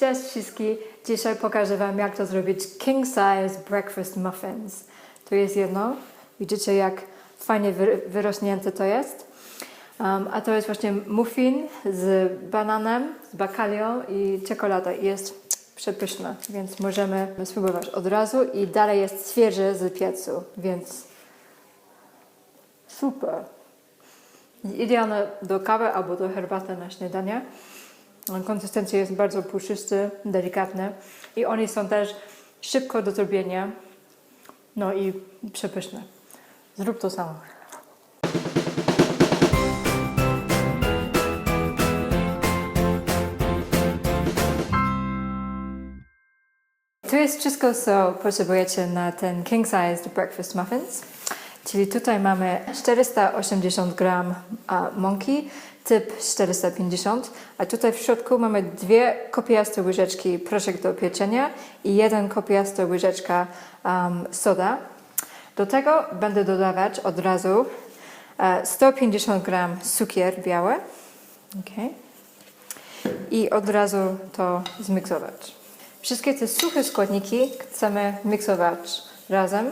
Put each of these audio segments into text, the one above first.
Cześć wszystkich! Dzisiaj pokażę Wam jak to zrobić king size breakfast muffins. To jest jedno. Widzicie jak fajnie wy, wyrośnięte to jest. Um, a to jest właśnie muffin z bananem, z bakalią i czekoladą. I Jest przepyszne, więc możemy spróbować od razu. I dalej jest świeże z piecu, więc super. Idealne do kawy albo do herbaty na śniadanie. Konsystencja jest bardzo puszysty, delikatny i one są też szybko do zrobienia. No i przepyszne. Zrób to samo. To jest wszystko, co potrzebujecie na ten king size breakfast muffins. Czyli tutaj mamy 480 gram a, mąki, typ 450, a tutaj w środku mamy dwie kopiaste łyżeczki proszek do pieczenia i jeden kopiasta łyżeczka um, soda. Do tego będę dodawać od razu e, 150 gram cukier biały. Okay. I od razu to zmiksować. Wszystkie te suche składniki chcemy miksować razem.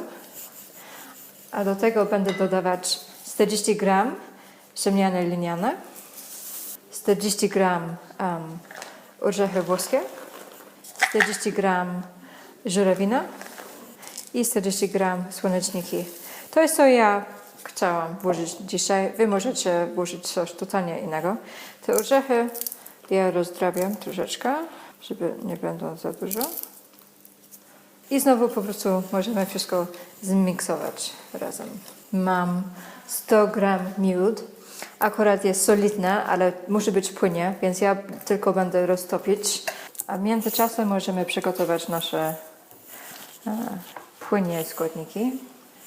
A do tego będę dodawać 40 gram ziemniane liniane, 40 gram um, orzechy włoskie, 40 gram żurawina i 40 gram słoneczniki. To jest co ja chciałam włożyć dzisiaj. Wy możecie włożyć coś totalnie innego. Te orzechy ja rozdrabiam troszeczkę, żeby nie będą za dużo. I znowu po prostu możemy wszystko zmiksować razem. Mam 100 gram miód. Akurat jest solidne, ale musi być płynie, więc ja tylko będę roztopić. A w międzyczasie możemy przygotować nasze e, płynie składniki.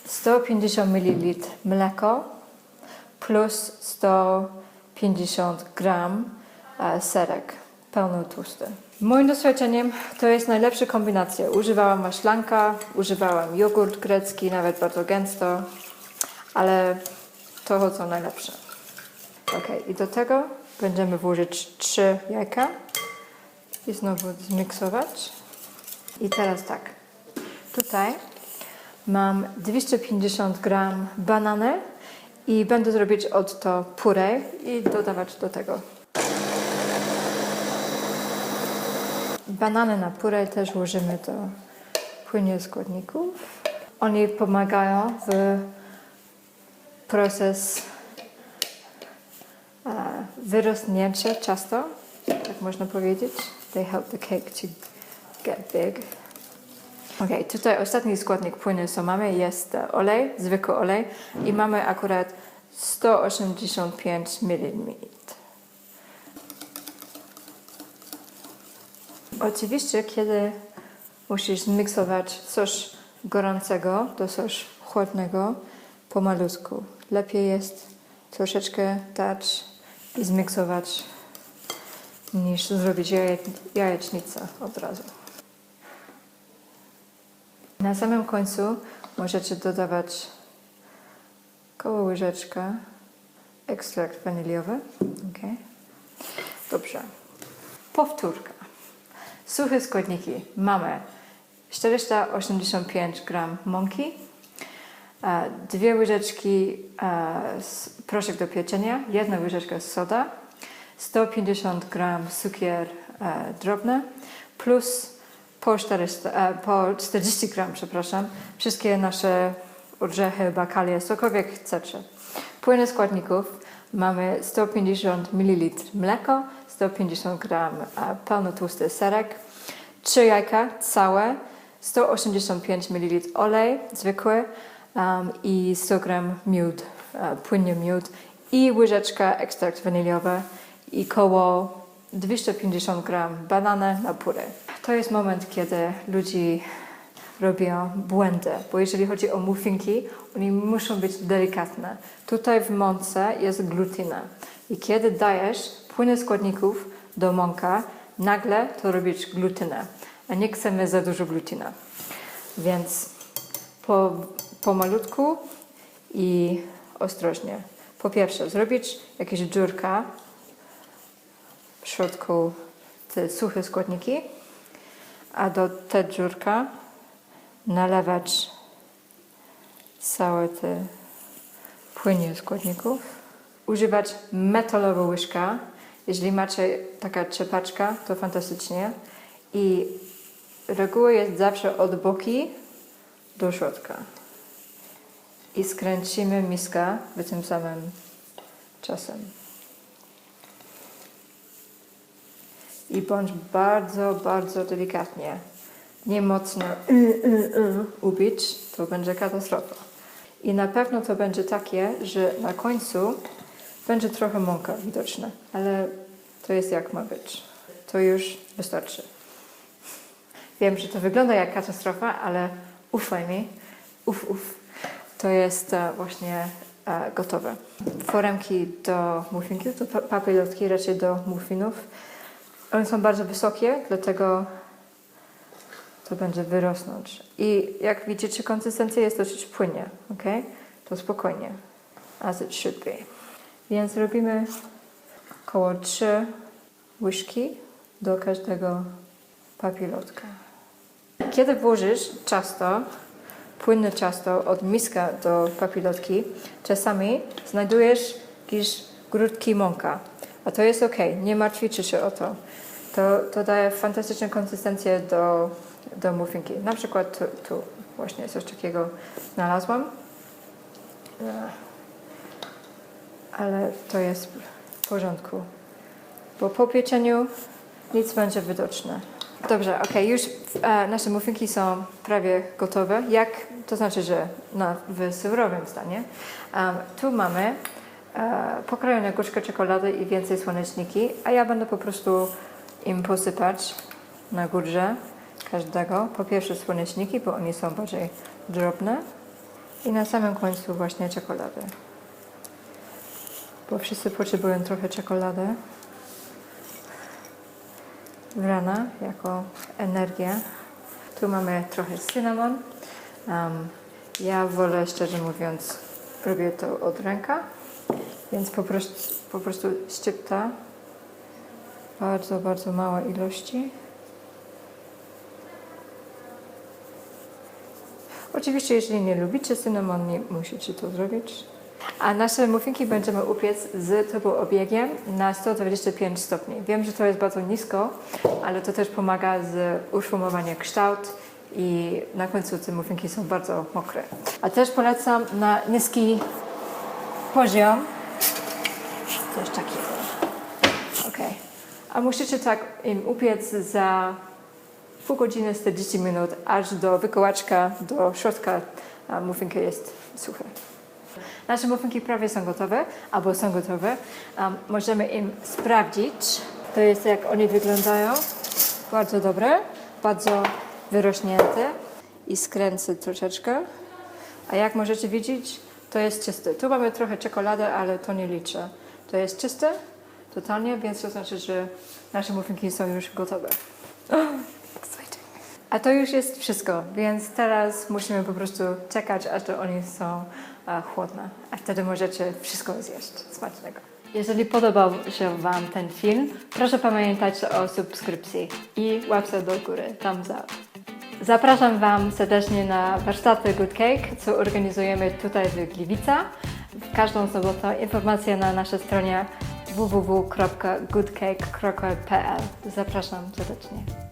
150 ml mleko plus 150 gram e, serek pełnotłusty. Moim doświadczeniem to jest najlepsza kombinacja. Używałam maślanka, używałam jogurt grecki, nawet bardzo gęsto, ale to co najlepsze. Ok, i do tego będziemy włożyć trzy jajka i znowu zmiksować. I teraz tak, tutaj mam 250 gram banany i będę zrobić od to puree i dodawać do tego Banany na purę też włożymy do płynie składników. Oni pomagają w proces e, wyrosnięcia ciasta, tak można powiedzieć. They help the cake to get big. Ok, tutaj ostatni składnik płyny, co mamy, jest olej, zwykły olej i mamy akurat 185 ml. Oczywiście, kiedy musisz zmiksować coś gorącego do coś chłodnego pomalutku. Lepiej jest troszeczkę dać i zmiksować niż zrobić jaje, jajecznicę od razu. Na samym końcu możecie dodawać koło łyżeczka ekstrakt waniliowy. Okay. Dobrze. Powtórka. Suche składniki mamy 485 gram mąki, dwie łyżeczki e, proszek do pieczenia, jedna łyżeczka soda, 150 gram cukier e, drobny plus po, 400, po 40 gram, przepraszam, wszystkie nasze orzechy, bakalie, cokolwiek chcecie. Płyny składników mamy 150 ml mleko, 150 gram pełnotłusty serek, 3 jajka całe, 185 ml olej zwykły um, i 100 gram miód, uh, płynny miód i łyżeczka ekstrakt waniliowy i koło 250 gram banany na purę. To jest moment, kiedy ludzie robią błędy, bo jeżeli chodzi o muffinki, one muszą być delikatne. Tutaj w mące jest glutyna i kiedy dajesz płynę składników do mąka, nagle to robisz glutynę, a nie chcemy za dużo glutyna. Więc po, pomalutku i ostrożnie. Po pierwsze, zrobić jakieś dziurka w środku te suche składniki, a do te dziurka nalewać całe te płynie składników. Używać metalowa łyżka. Jeżeli macie taka trzepaczka, to fantastycznie. I reguła jest zawsze od boki do środka. I skręcimy miskę w tym samym czasem. I bądź bardzo, bardzo delikatnie. Nie mocno y, y, y, ubić, to będzie katastrofa. I na pewno to będzie takie, że na końcu będzie trochę mąka widoczna, ale to jest jak ma być. To już wystarczy. Wiem, że to wygląda jak katastrofa, ale ufaj mi, uf, uf, to jest e, właśnie e, gotowe. Foremki do muffinków, to pa- papilotki raczej do muffinów. One są bardzo wysokie, dlatego to będzie wyrosnąć. I jak widzicie, konsystencja jest dosyć płynnie, ok? To spokojnie, as it should be. Więc robimy około 3 łyżki do każdego papilotka. Kiedy włożysz ciasto, płynne ciasto od miska do papilotki, czasami znajdujesz jakieś grudki mąka. A to jest ok, nie martwicie się o to. To, to daje fantastyczną konsystencję do, do muffinki. Na przykład tu, tu właśnie coś takiego znalazłam. Ech. Ale to jest w porządku. Bo po pieczeniu nic będzie widoczne. Dobrze, ok, już e, nasze muffinki są prawie gotowe. Jak, to znaczy, że na, w surowym stanie. Em, tu mamy e, pokrojone gruszkę czekolady i więcej słoneczniki, a ja będę po prostu im posypać na górze każdego. Po pierwsze słoneczniki, bo one są bardziej drobne i na samym końcu właśnie czekoladę. Bo wszyscy potrzebują trochę czekolady w rana jako energię. Tu mamy trochę cynamon. Um, ja wolę, szczerze mówiąc, robię to od ręka, więc po prostu, po prostu szczypta. Bardzo, bardzo małe ilości. Oczywiście, jeżeli nie lubicie cynamon, nie musicie to zrobić. A nasze muffinki będziemy upiec z turboobiegiem na 125 stopni. Wiem, że to jest bardzo nisko, ale to też pomaga z uformowaniem kształt i na końcu te muffinki są bardzo mokre. A też polecam na niski poziom coś takiego. Ok. A musicie tak im upiec za pół godziny, 40 minut, aż do wykołaczka, do środka a muffinka jest suche. Nasze muffinki prawie są gotowe, albo są gotowe. Um, możemy im sprawdzić. To jest jak one wyglądają. Bardzo dobre, bardzo wyrośnięte. I skręcę troszeczkę. A jak możecie widzieć, to jest czyste. Tu mamy trochę czekolady, ale to nie liczę. To jest czyste, totalnie, więc to znaczy, że nasze muffinki są już gotowe. A to już jest wszystko, więc teraz musimy po prostu czekać, aż to one są chłodne. A wtedy możecie wszystko zjeść smacznego. Jeżeli podobał się Wam ten film, proszę pamiętać o subskrypcji i łapce do góry, thumbs up. Zapraszam Wam serdecznie na warsztaty Good Cake, co organizujemy tutaj w Gliwica. W każdą sobotę informacje na naszej stronie www.goodcake.pl. Zapraszam serdecznie.